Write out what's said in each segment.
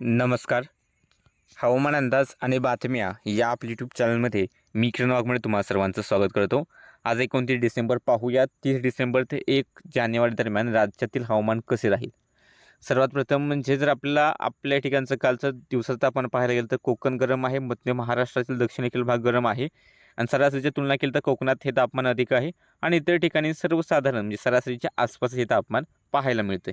नमस्कार. हवामान अंदाज आणि बातम्या या आपल्या यूट्यूब चॅनलमध्ये मी किरण वाघमळे तुम्हा सर्वांचं स्वागत करतो. आज एकोणतीस डिसेंबर पाहूया तीस डिसेंबर ते एक जानेवारी दरम्यान राज्यातील हवामान कसे राहील? सर्वात प्रथम म्हणजे जर आपल्याला आपल्या ठिकाणचं कालचं दिवसाचं आपण पाहायला गेलं तर कोकण गरम आहे मध्य महाराष्ट्रातील दक्षिणेकडील भाग गरम आहे आणि सरासरीच्या तुलना केली तर कोकणात हे तापमान अधिक आहे आणि इतर ठिकाणी सर्वसाधारण म्हणजे सरासरीच्या आसपास हे तापमान पाहायला मिळते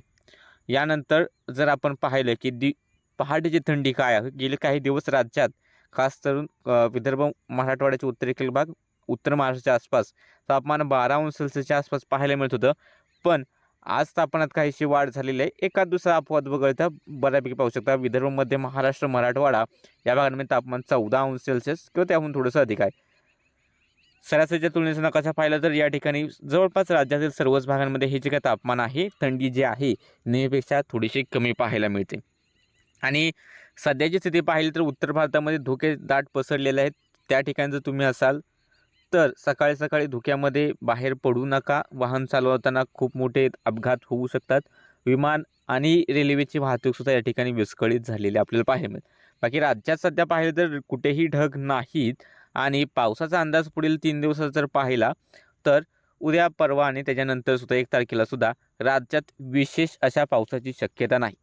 यानंतर जर आपण पाहिलं की दि पहाटेची थंडी काय? आहे गेले काही दिवस राज्यात खास करून विदर्भ मराठवाड्याचे उत्तरेकडील भाग उत्तर महाराष्ट्राच्या आसपास. तापमान बारा अंश सेल्सिअसच्या आसपास पाहायला मिळत होतं. पण आज तापमानात काहीशी वाढ झालेली आहे. एका दुसरा अपवाद वगळता बऱ्यापैकी पाहू शकता. विदर्भ मध्य महाराष्ट्र मराठवाडा या भागांमध्ये तापमान चौदा अंश सेल्सिअस किंवा त्याहून थोडंसं अधिक आहे. सरासरीच्या तुलनेचा नकाशा पाहिला तर या ठिकाणी जवळपास राज्यातील सर्वच भागांमध्ये हे जे काही तापमान आहे थंडी जी आहे नेहमीपेक्षा थोडीशी कमी पाहायला मिळते. आणि सध्याची स्थिती पाहिली तर उत्तर भारतामध्ये धुके दाट पसरलेले आहेत. त्या ठिकाणी जर तुम्ही असाल तर सकाळी सकाळी धुक्यामध्ये बाहेर पडू नका. वाहन चालवताना खूप मोठे अपघात होऊ शकतात. विमान आणि रेल्वेची वाहतूकसुद्धा या ठिकाणी विस्कळीत झालेली आपल्याला पाहायला मिळेल. बाकी राज्यात सध्या पाहिलं तर कुठेही ढग नाहीत आणि पावसाचा अंदाज पुढील तीन दिवसात जर पाहिला तर उद्या परवा आणि त्याच्यानंतर सुद्धा एक तारखेला सुद्धा राज्यात विशेष अशा पावसाची शक्यता नाही.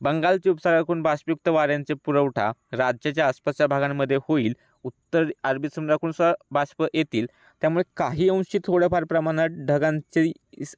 बंगालची उपसागराकडून बाष्पयुक्त वाऱ्यांचे पुरवठा राज्याच्या आसपासच्या भागांमध्ये होईल. उत्तर अरबी समुद्राकडून सुद्धा बाष्प येतील. त्यामुळे काही अंशी थोड्याफार प्रमाणात ढगांचे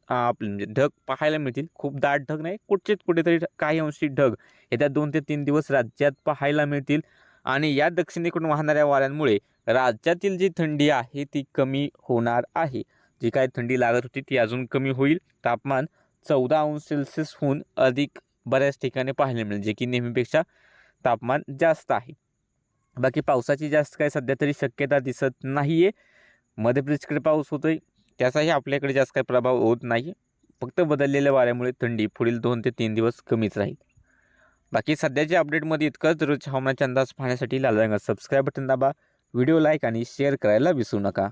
आपले म्हणजे ढग पाहायला मिळतील. खूप दाट ढग नाही कुठचेच कुठेतरी काही अंशी ढग येत्या दोन ते तीन दिवस राज्यात पाहायला मिळतील. आणि या दक्षिणेकडून वाहणाऱ्या वाऱ्यांमुळे राज्यातील जी थंडी आहे ती कमी होणार आहे. जी काय थंडी लागत होती ती अजून कमी होईल. तापमान चौदा अंश सेल्सिअसहून अधिक बऱ्याच ठिकाणी पाहायला मिळेल जे की नेहमीपेक्षा तापमान जास्त आहे. बाकी पावसाची जास्त काय सध्या तरी शक्यता दिसत नाही आहे मध्य प्रदेशकडे पाऊस होतो आहे त्याचाही आपल्याकडे जास्त काही प्रभाव होत नाही. फक्त बदललेल्या वाऱ्यामुळे थंडी पुढील दोन ते तीन दिवस कमीच राहील. बाकी सध्याच्या अपडेटमध्ये इतकंच. रोज हवामानाचा अंदाज पाहण्यासाठी लाल रंगात सबस्क्राईब बटन दाबा. व्हिडिओ लाईक आणि शेअर करायला विसरू नका.